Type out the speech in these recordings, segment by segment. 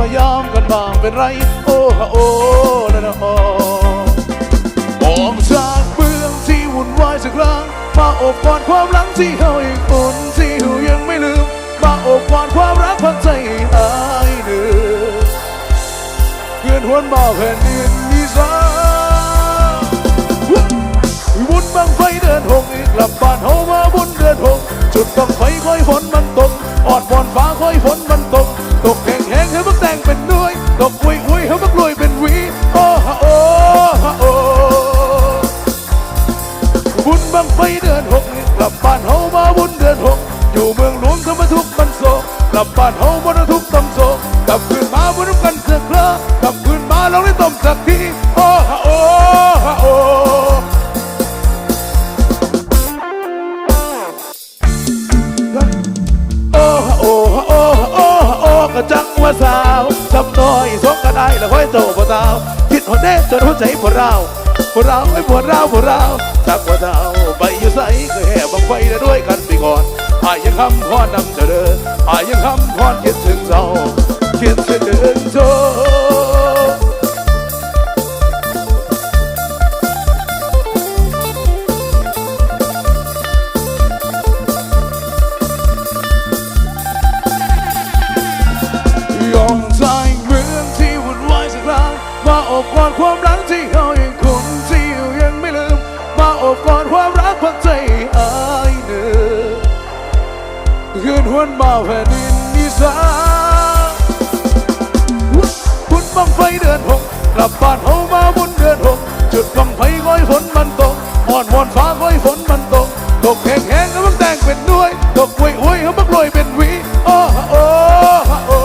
มายามกันบ้างเป็นไร โอ้ฮะโอ้ล้วนะอ๋อออกจากเมืองที่วุ่นวายสักครั้งมาอบกอดความหลังที่เฮายังอุ่นที่เฮายังไม่ลืม มาอบกอดความรักพักใจหายเดือเพื่อนหวนบ่าแผ่นดินอีสานวุ้นบังไฟเดินหงอีกลับบ้านเฮามาบุญเดือนหงจุดบังไฟคอยฝนมันตกออดบอนฟ้าคอยฝนมันตก ลับบ้านเฮาบ่ได้ทุกข์ต้องโศกกลับคืนมาบ่ต้องกันเสือกเคลอกลับคืนมาลองได้ต้มสักทีโอ้ฮะโอ้ฮะโอ้โอ้ฮะโอ้ฮะโอ้ฮะโอ้ฮะโอ้กระจังว่าสาวจำน้อยสองก็ได้แล้วค่อยโตบ่สาวคิดหดเด้จนหัวใจปวดร้าวปวดร้าวไอ้ปวดร้าวปวดร้าจักว่าดาวไปอยู่ใส่ก็แห่บังไฟได้ด้วยกันไปก่อน อายยังคำพรนำเธอเด้อายยังคำพอคิดถึงเราคิดถึงเธอ คืนหวนมาแผ่นดินอีสานบุญบังไฟเดือนหกกลับบ้านเฮามาบุญเดือนหกจุดบังไฟก้อยฝนมันตกอ่อนวอนฟ้าก้อยฝนมันตกตกแห้งแห้งแล้วมันแต่งเป็นด้วยตกหวยหวยเขาบักลอยเป็นวีโอ้ฮะโอ้ฮะโอ้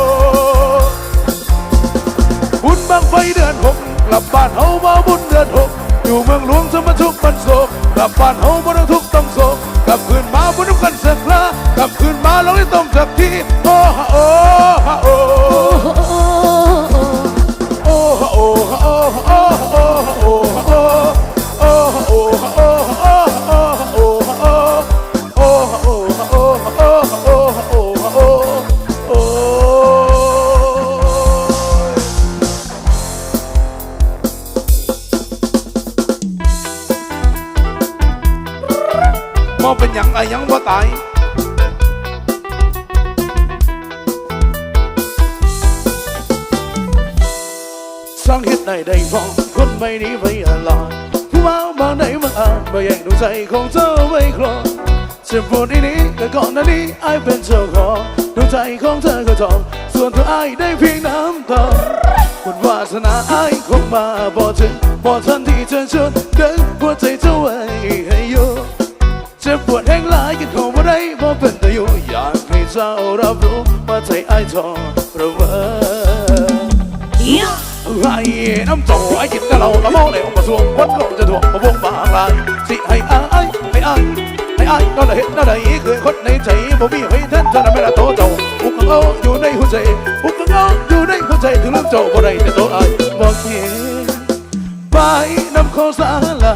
บุญบังไฟเดือนหกกลับบ้านเฮามาบุญเดือนหกอยู่เมืองหลวงสมทุกข์มันโศกกลับบ้านเฮาบ่ต้อง ต้องได้ต้มสักทีโอ้โอ ร้างเหตุใดใดพอคนไม่นี้ไม่อลอยผู้ว่าบางไหนบางอ่านมาแย่งดวงใจของเธอไว้ครองจะพูดนี้แต่ก่อนหน้านี้ไอายเป็นเจ้าของดวงใจของเธอก็ทองส่วนตัวไอายได้เพียงน้ำตาบุญวาสนาไอายคงมาบ่ถึงบ่ทันที่เธอชวนเดินหัวใจเธอไว้ให้อยู่จะปวดแห้งหลายกันคงบ่ได้บ่เป็นตะอยู่อยากให้เจ้ารับรู้ว่าใจไอ้ายทอระเบ้อ้กินแต่เระเวมาสวงวันลงจะถ่วงมาวงบางลายสิให้อ้า ยให้อ้ายให้อ้ายนั่นแหละเห็นนั่นแหละเคยคนในใจบ่มีให้แทนเธอไม่ละโตเจ้าอุกเอาอยู่ในหัวใจอุกเอาอยู่ในหัวใจถึงลืมเจ้าบ่ได้แต่ตัวอ้ายบ่เขียนไปน้ำโคสาลา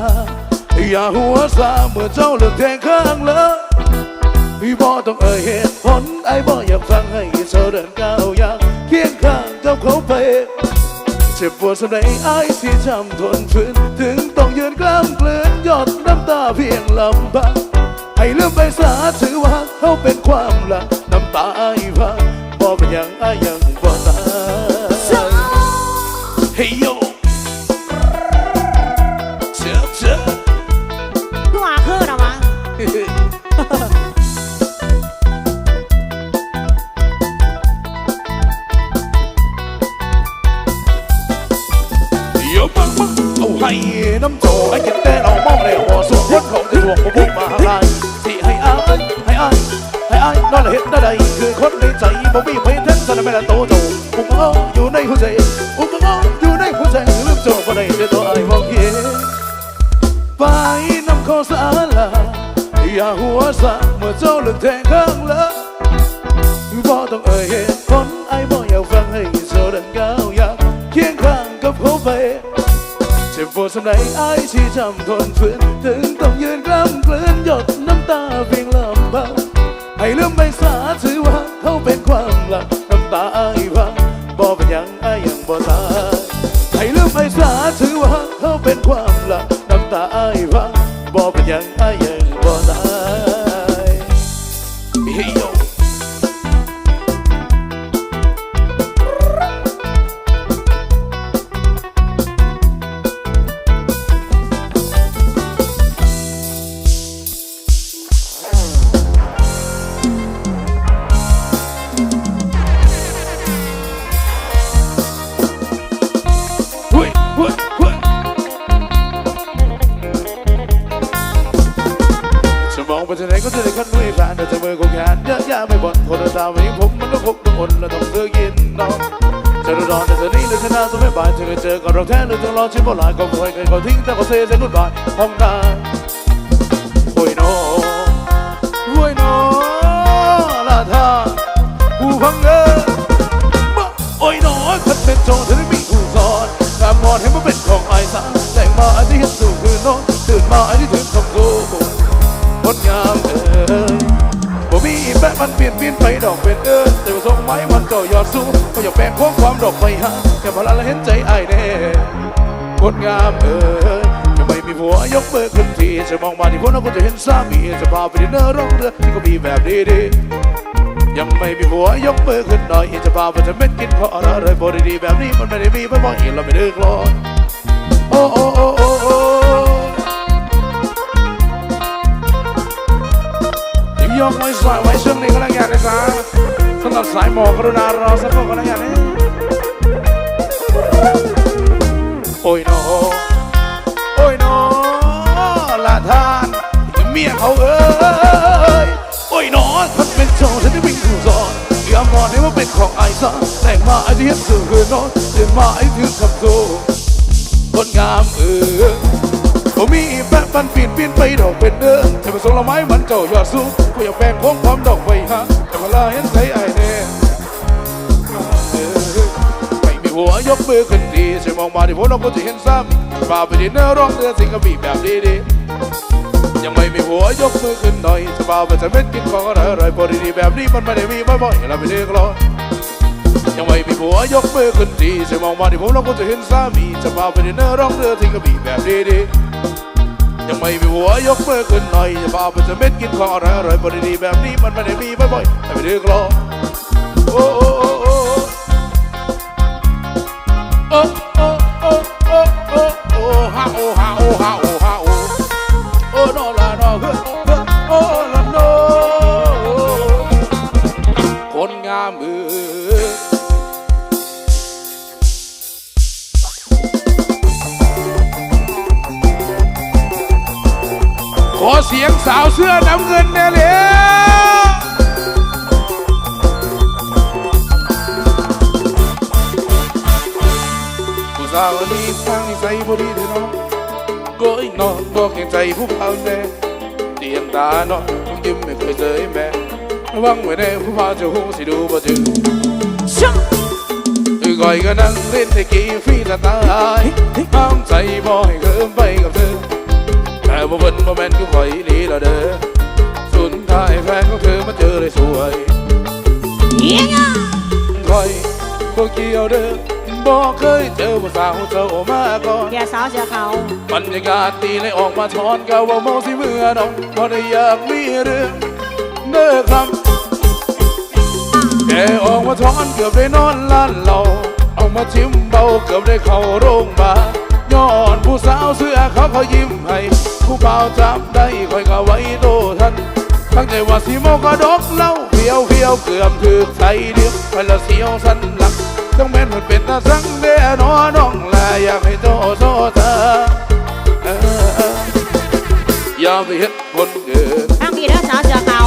อย่าหัวซาเมื่อเจ้าเลือกแทงข้างเลยพี่บ่ต้องเอ่ยเหตุผลไอ้บ่อยากฟังให้เธอเดินก้าวอย่างเคียงข้างกับเขาไป เจ็บปวดสักใดไอ้ที่จำทนฝืนถึงต้องยืนกล้ำเกลือนหยดน้ำตาเพียงลำพังให้ลืมไปซะถือว่าเขาเป็นความลักน้ำตาไอ้พังบ่เป็นอย่างไอ้ยังบ่ตายเฮ้ ไหนไอ้ที่จำทนฝืนถึงต้องยืนกล้ำกลืนหยดน้ำตาเพียงลำพังให้ลืมไม่สาถือว่าเขาเป็นความหลังน้ำตาไอ้พังบ่เป็นยังไอ้ยังบ่ตายให้ลืมไม่สาถือว่าเขาเป็นความหลังน้ำตาไอ้พังบ่เป็นยังไอ้ อต้องรอชิบหลายก็ไม่เคยเขาทิ้งแต่เขาเซ่เซ่กุดบายห้องได้โอ้ยโนโอ้ยโนลาท่าผู้พังเงอโอ้ยน้อยคนเป็นโจรเธอได้มีผู้สอนตามมอนให้มันเป็นของไอ้สารแต่งมาไอ้ที่เห็นสู่คืนน้นตื่นมาไอ้ที่ถึงคำกูงดงามเออบ่มีแปะมันเปลี่ยนเปลี่ยนไปดอกเป็นเอินแต่ว่าทรงไม้มันก็ยอดสูงก็อยากแบ่งของความดอกไปหาแค่พลันละเห็นใจไอ้แน่ งดงามเออจะไม่มีผัวยกมือขึ้นทีจะมองมาที่คนแล้วก็จะเห็นสามีจะพาไปดินเนอร์ร้องเรือที่ก็มีแบบดีๆยังไม่มีหัวยกมือขึ้นหน่อยจะพาไปจะเม็ดกินข้าวอะไรบริดีแบบนี้มันไม่ได้มีบ่อยๆเราไม่ดึกหรอกโอ้โอ้โอ้โอ้โอ้ยิ้มยกไว้สายไว้ช่วงนี้ก็แล้วกันนะจ๊ะสำหรับสายหมอกกรุณารอสักครู่ก็แล้วกันนะ โอ้ยโนโอ้ยโนละทานเมียเขาเอ้ยโอ้ยนอนมันเป็นโจรฉันได้วิ่งสู่ซอนยอมนอนให้มันเป็นของไอ้ซอนแต่งมาไอ้ที่เห็นสื่อคือนอนตื่นมาไอ้ที่ขับโตคนงามเออผมมีแปะปันปีนปีนไปดอกเป็นเดินแต่มาส่งละไม้มันเจ้ายอดสูงกูอยากแบ่งของความดอกไปฮะแต่เวลาเห็นใจไอ้แน่เออไม่มี หัวยกมือขึ้นดีจะมองมาที่ผมเราก็จะเห็นซ้ำมาไปดินเนอร์ร้องเรือสิงกะบีแบบดีๆยังไม่มีหัวยกมือขึ้นหน่อยจะเบาไปจะเม็ดกินของอร่อยอร่อยพอดีๆแบบนี้มันไม่ได้มีบ่อยๆเราไม่ได้กลอยังไม่มีหัวยกมือขึ้นดีจะมองมาที่ผมแล้วก็จะเห็นสามีจะพาไปดินเนอร์ร้องเรือที่กระบี่แบบดีๆยังไม่มีหัวยกมือขึ้นหน่อยจะเบาไปจะเม็ดกินของอร่อยอร่อยพอดีแบบนี้มันไม่ได้มีบ่อยๆเราไม่ได้กลอโอ้ oh. ใจผู้พาแน่เตียงตาเนาะผมยิ้มไม่เคยเจอแม่ระวังไว้แน่ผู้พาจะหูสิดูบ่ถึงช่างอือก่อยก็นั่งเล่นในกีฟรีสไตล์ห้ามใจบ่ให้เกินไปกับเธอแต่บ่เบิ่นบ่แม่นคือข่อยลีละเด้อสุดท้ายแฟนของเธอมาเจอเลยสวยเยี่ยงคอยบ่เกี่ยวเด้อ บ่เคยเจอผู้สาวเจ้ามาก่อนเดี๋ยวสาวเสียเขาบรรยากาศดีเลยออกมาทอนกะว่าเมาสิเมื่อน้องพอได้อยากมีเรื่องเน้อคำแกออกมาทอนเกือบได้นอนล้านเราเอามาชิมเบาเกือบได้เข้าโรงพยาบาลย้อนผู้สาวเสื้อเขาเขายิ้มให้ผู้เบาวจับได้คอยก็ไว้โตทันตั้งใจว่าสีโมกระดกเหล่าเพียวเพียวเกือบถึกใส่เดียวไปละเสียวสันหลัง ต้องเป็นมันเป็นตาสังเดนอน้องลายอยากให้โจโซเธออย่าไปเห็นคนอื่นทางพี่เด้อสาวเสือเขา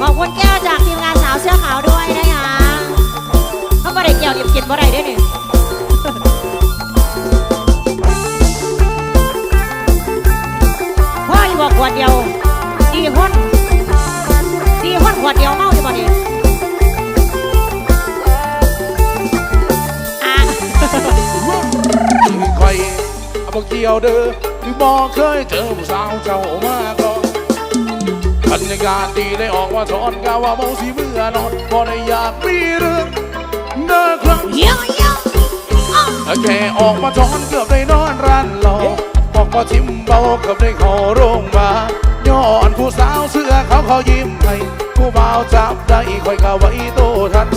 ขอบคุณแก้วจากทีมงานสาวเสื้อขาวด้วยนะคะเขาบ่ไเกี่ยวเก็บกินบะได้ด้วยนี่พ่ออยู่ว่ขวดเดียวสี่คนสี่คนขวดเดียว บ่เกี่ยวเด้อที่บ่เคยเจอผู้สาวเจ้ามาก่อนบรรยากาศดีได้ออกมาถอนกาว่าเมาสีเมื่อนอนพอได้อยากมีเรื่องเดินครั้งเยี่ยมเยี่ยมอ้าวแค่ออกมาถอนเกือบได้นอนร้านเหล้าออกมาชิมเบาเกือบได้เข้าโรงมาย้อนผู้สาวเสื้อเขาเขายิ้มให้ผู้บ่าวจับได้ค่อยเข้าไว้โตทัน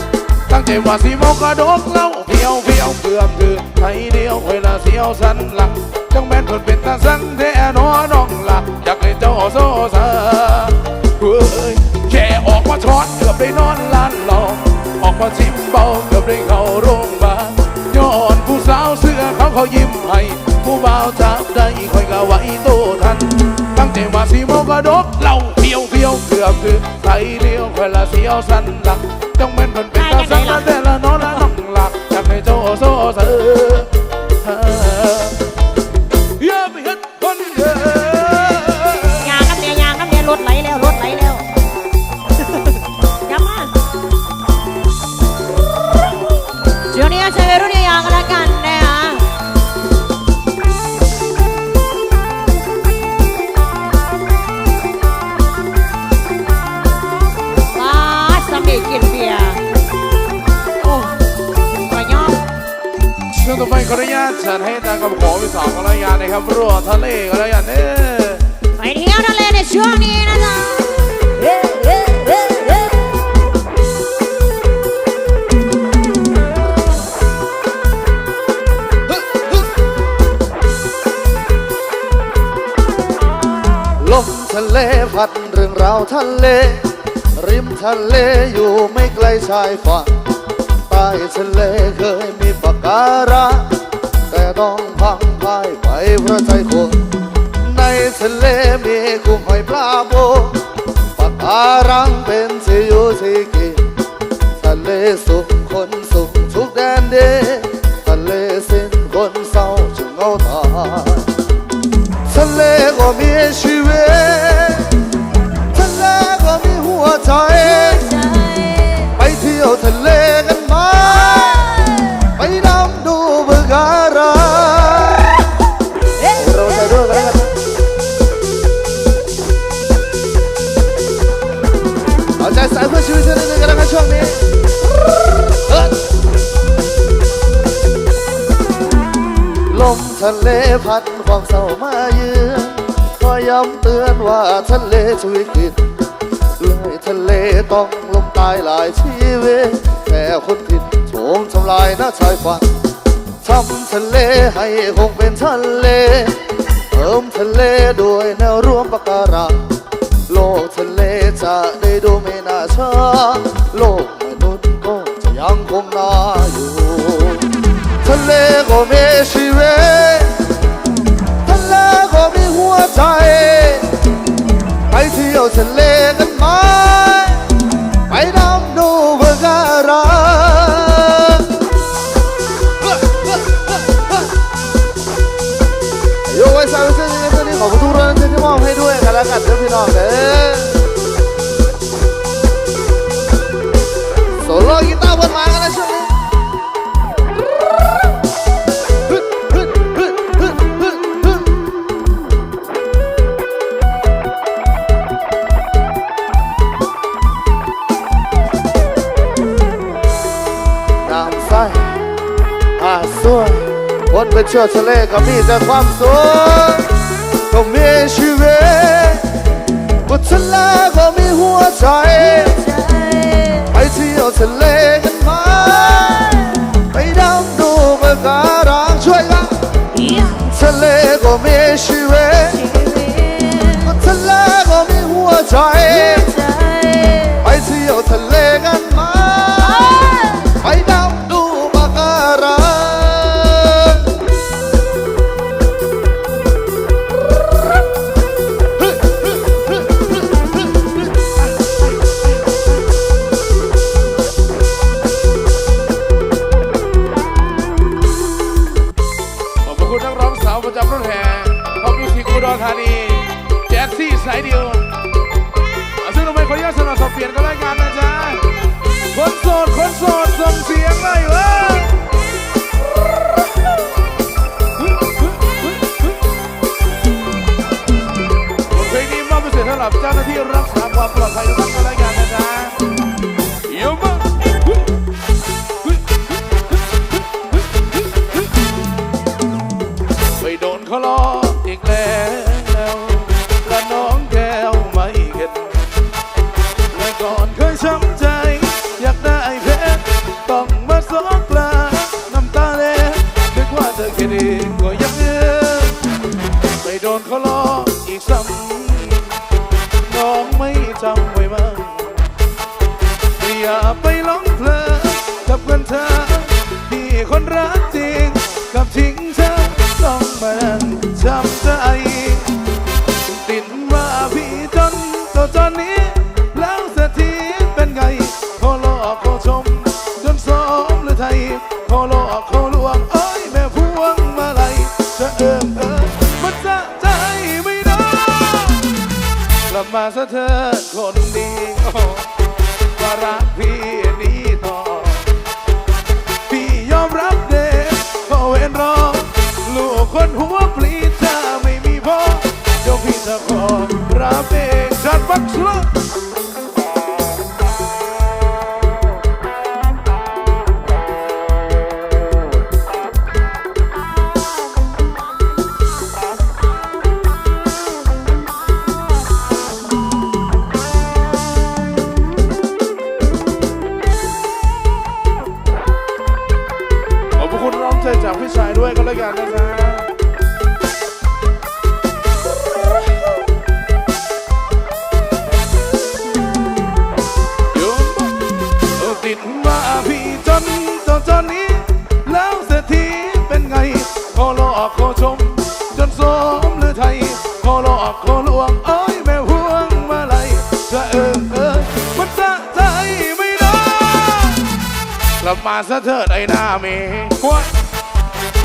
ตั้งใจว่าสีเมากระดกเล้าเพียวเพียวเกือบคือไทยเดียวค่อละเสียวสันหลังจังแม่นเพิ่นเป็นตาสังแท้นอน้องหลักอยากให้เจ้าโซซาเฮ้ยแค่ออกมาช้อนเกือบได้นอนลานหลอกออกมาชิมเบาเกือบได้เข้าโรงพยาบาลย้อนผู้สาวเสื้อเขาเขายิ้มให้ผู้บ่าวจับได้ค่อยก็ไหวโตทันตั้งใจว่าสีโมกระดกเล่าเพียวเพียวเกือบคือไทยเดียวค่อละเสียวสันหลังายฝั่งใต้ทะเลเคยมีปะการังแต่ต้องพังพ่ายไปเพราะใจคน ในทะเลมีกุ้งหอยปลาโบปะการังเป็นสิอยู่สิกินทะเลสุขคนสุขทุกแดนเดท ทะเลพัดความเศร้ามาเยือนคอยย้ำเตือนว่าทะเลช่วยกินเลยทะเลต้องลมตายหลายชีวิตแต่คนผิดโฉมทำลายหน้าชายฝั่งทำทะเลให้คงเป็นทะเลเติมทะเลด้วยแนวร่วมปะการังโลกทะเลจะได้ดูไม่น่าเชื่อโลกมนุษย์ก็จะยังคงน่าอยู่ ทะเลก็มีชีวิต ใจ ไปเที่ยวทะเลกันไหมไปดำดูเพื่อการังโยไว้สาวเส้นนี้เส้นนี้ขอบคุณทุกเรื่องที่มอบให้ด้วยกันแล้วกันเพื่อนพี่น้องเด้อ เที่ยวทะเลก็มีแต่ความสุขก็มีชีวิตบนทะเลก็มีหัวใจไปเที่ยวทะเลกันไหมไปดำดูปะการังช่วยกันทะเลก็มีชีวิตบนทะเลก็มีหัวใจ อย่าไปหลงเพลินกับเพื่อนเธอที่คนรักจริง กับทิ้งเธอต้องมันจำใจติดว่าพี่จนตัวจนนี้ ว่ ขอหลอกขอชม จนสมหรือไทยขอหลอกขอลวงเอ้ยแม่ห่วงมาลัยจะเออเออมันสะใจไม่ได้กลับมาซะเถิดไอ้หน้าเมหัว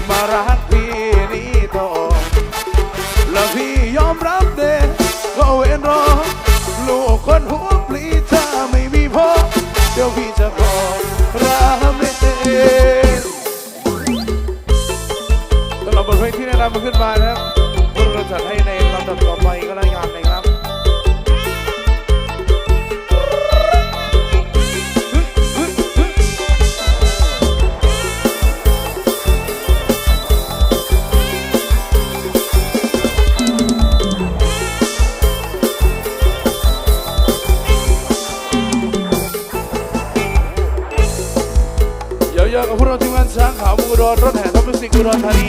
มารักพี่นี่ต่อแล้วพี่ยอมรับเด็ก็เว้นรอ ลูกคนหัวปลีถ้าไม่มีพ่อเดี๋ยวพี่จะขอรับ ขึ้นมาครับพวกเราจัดให้ในลำดับต่อไปก็แล้วกันนะครับเยอะๆกับพวกเราทีมงานช้างขาวมูรอนรถแห่ท็อปมิสิกอุดรธานี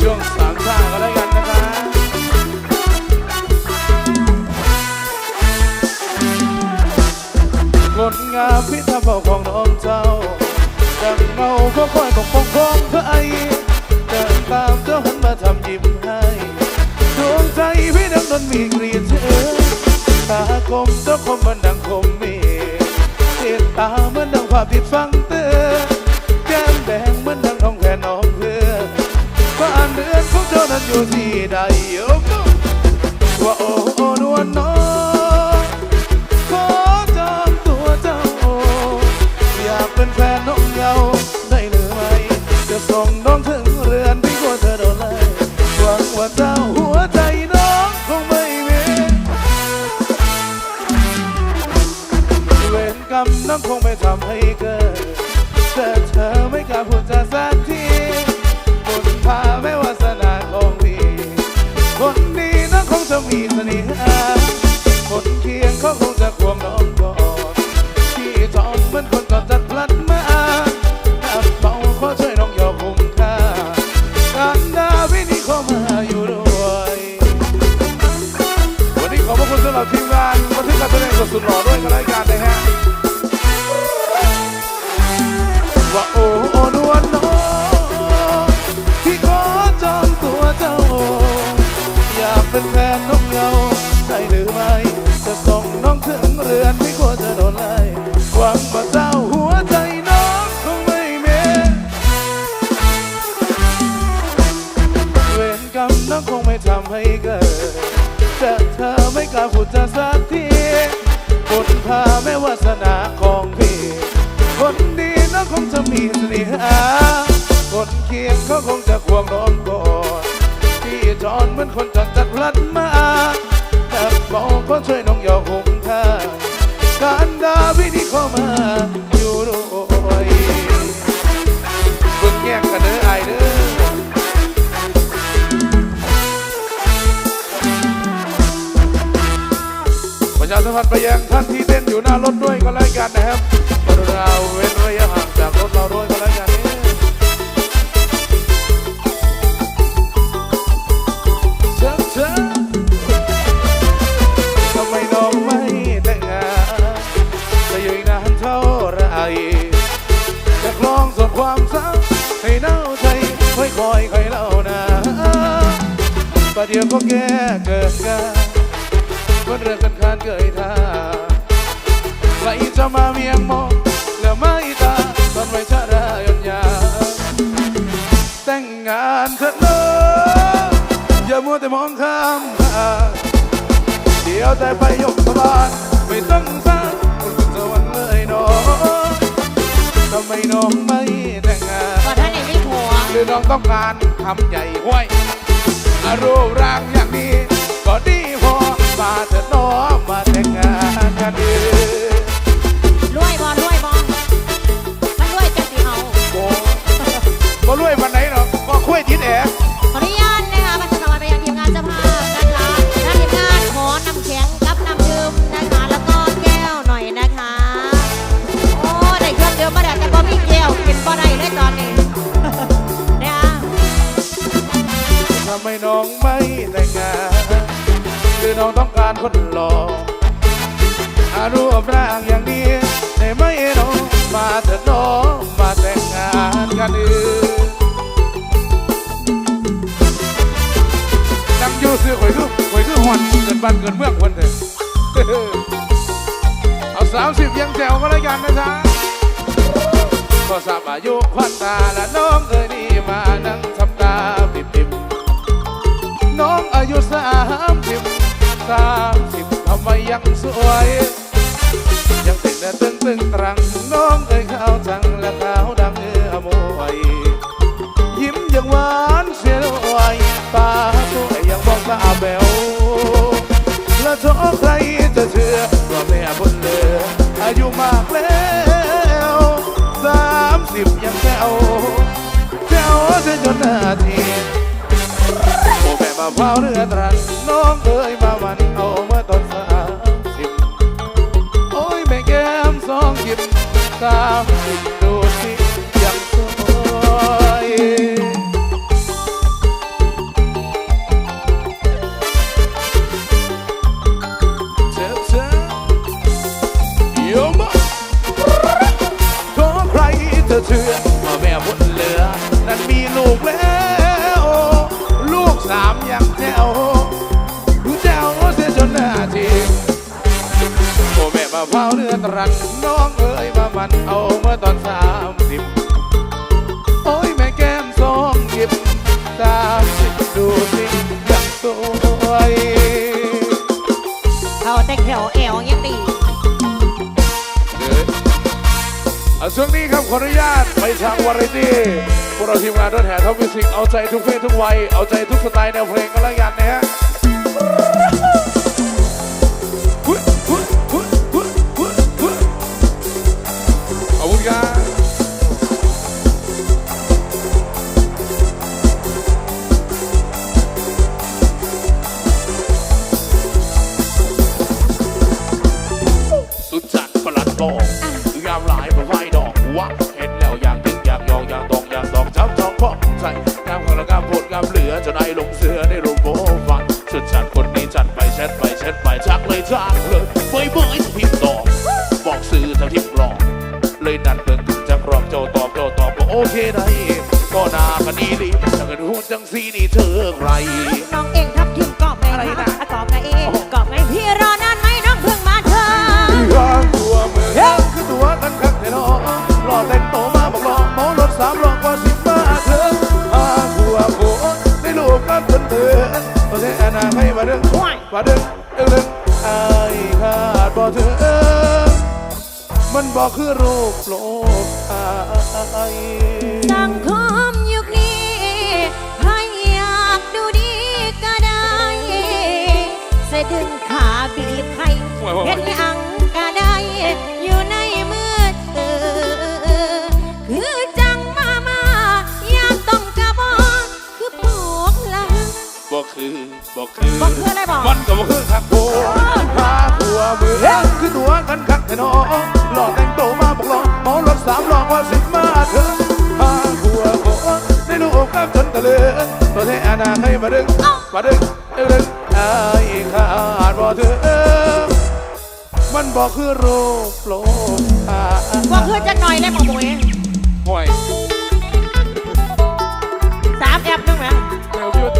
ช่วงสามชาก็แล้วกันนะคะคนงามพิธาเผ่าของน้องเจ้า ดังเงาก็คอยของปกครองเธอไอเดินตามเจ้าหันมาทำยิ้มให้ดวงใจพี่ดังนนมีเกลียดเธอตาคมเจ้าคมมันดังคมมีเจ็บตาเหมือนดังภาพที่ฟังเตือน นั้นอยู่ที่ใดโอ้โอ้ว่าโอ้โอ้นวลน้องขอจองตัวเจ้าอยากเป็นแฟนน้องเยาได้หรือไม่จะส่งน้อง เป็นแฟนน้องเยาได้หรือไม่จะส่งน้องถึงเรือนไม่กลัวจะโดนไล่หวังว่าเจ้าหัวใจน้องคงไม่เมตเวรกรรมน้องคงไม่ทำให้เกิดแต่เธอไม่กล้าพูดจาสักทีบุญพาไม่วาสนาของพี่ คนดีน้องคงจะมีเสน่หาคนเคียงเขาคงจะควงน้องก่อน จอนเหมือนคนจอนจัดรัดมาดับมอกก็ช่วยน้องยอคงค่าการดาวิธีเข้ามาอยู่ด้วยบึงแยกกันเด้อไอเด้อประชาสัมพันธ์ไปยังท่านที่เต้นอยู่หน้ารถด้วยก็แล้วกันนะครับเราเว เดี๋ยวก็แก้เกิดกันคนเรื่องกันคานเกยท่าใครจะมาเมียงมองแล้วไม่ตาตอนไว้ชาดายนยาแต่งงานเถอะนะอย่ามัวแต่มองข้ามทางเดี๋ยวแต่ไปยกสบานไม่ต้องสร้างคนสวรรค์เลยน้องทำไมน้องไม่แต่งงานก่อนท่านเองไม่ผัวหรือน้องต้องการคำใหญ่ห้วยอา รูปร่างอย่างนี้ ก็ดีพอมาเถอะน้ น้องต้องการคนหล่ออารูปร่างอย่างนี้ได้ไหมน้องมาเถอะน้องมาแต่งงานกันดีนั่งอยู่ซื้อหวยคือหวยคือหอนเกินบ้านเกินเมืองคนเถอะเอาสามสิบยังแจวก็แล้วกันนะจ๊ะก็ทราบอายุควันตาและน้องเอ๋ยนี่มานั่งทำตาปิบปิบน้องอายุสามสิบ สามสิบทำไมยังสวย ยังติดเนื้อตึงตึงตรังน้องเอ๋ยขาวจังและขาวดำเอ้อมวย ยิ้มยังหวานเสียด้วยตาสวยยังมองตาแบวและเธอใครจะเชื่อว่าแม่บนเรืออายุมากแล้วสามสิบยังแจ๋วแจ๋วเสียจนนาที เผาเรือตรันน้องเอ้ยมาวันเอาเมื่อตอนสามสิบโอ้ยแม่แก้มสองหยิบสามสิบ เราทีมงานรถแห่ท็อปมิวสิกเอาใจทุกเพศทุกวัย เอาใจทุกสไตล์แนวเพลงก็แล้วกันนะฮะหุ้ยยยหุ้ยหุ้ยหุ้ยขอบคุณครับ ลือจนไอ้ลงเสือใน งมาเด้งเด้งเด้งไอ้ขาดบ่เถิงมันบอกคือรูปโลกอายสังคมยุคนี้ใครอยากดูดีก็ได้เสดึงขาบีบใครเห็นยังก็ กหลังบอกคือบอกคือบอกคืออะไรบอกมันก็บอกคือครับโผหาหัวมือคือตัวกันคักแต่นอหลอกแต่งโตวมาบอกหลอกเมารถสามหลอกว่าสิมาเถอะหาหัวโคในลูกกับจนตะเลือตัวแท้อนาให้มาดึงมาดึงดึงดึงไอ้ขาดบ่เธอมันบอกคือโรคโลกอ่าบ่คือจะหน่อยได้หมอหมวยห่วยสามแอปนึงไหมเติมอยู่เต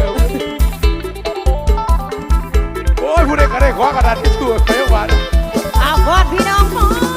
ิมอยู่โผู้ใดก็ได้ขอกระดาษที่ตัวไปวันอาพอดพี่น้องพอ